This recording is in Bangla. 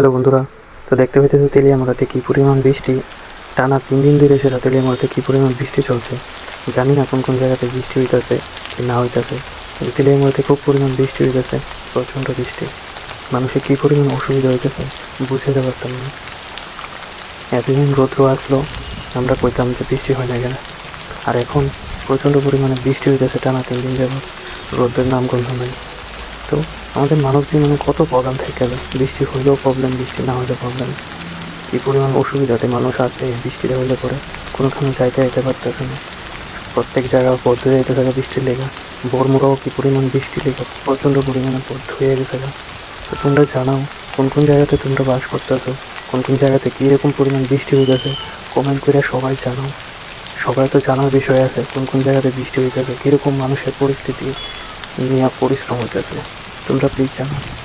হ্যালো বন্ধুরা, তো দেখতে পেতেছো তেলিয়ামুড়াতে কী পরিমাণ বৃষ্টি? টানা তিন দিন ধরে সেটা তেলিয়ামুড়াতে কী পরিমাণ বৃষ্টি চলছে? জানি না কোন কোন জায়গাতে বৃষ্টি হইতেছে কি না হইতেছে, কিন্তু তেলিয়ামুড়াতে খুব পরিমাণ বৃষ্টি হইতেছে, প্রচণ্ড বৃষ্টি। মানুষের কী পরিমাণ অসুবিধা হইতেছে বুঝতে পারতাম না। এতদিন রৌদ্র আসলো, আমরা কইতাম যে বৃষ্টি হয় না কেন? আর এখন প্রচণ্ড পরিমাণে বৃষ্টি হইতেছে টানা তিন দিন যাবত রোদের নাম গন্ধ নাই। তো আমাদের মানব জীবনে কত প্রবলেম থেকে গেল? বৃষ্টি হইলেও প্রবলেম বৃষ্টি না হলেও প্রবলেম কী পরিমাণ অসুবিধাতে মানুষ আছে এই বৃষ্টিটা হলে পরে? কোনোখানে যাইতে যেতে পারতেছে না। প্রত্যেক জায়গায় পথ যাইতে থাকে বৃষ্টির লেগে। বর্মরাও কী পরিমাণ বৃষ্টি লেগে? প্রচণ্ড পরিমাণে পথ হয়ে গেছে। তো তোমরা জানাও, কোন কোন জায়গাতে তোমরা বাস করতেছো? কোন কোন জায়গাতে কীরকম পরিমাণ বৃষ্টি হইতেছে? কমেন্ট করে সবাই জানাও। সবাই তো জানার বিষয় আছে, কোন কোন জায়গাতে বৃষ্টি হইতেছে? কীরকম মানুষের পরিস্থিতি? নিয়ে পরিশ্রম হইতেছে। তোমরা প্লিজ জানাও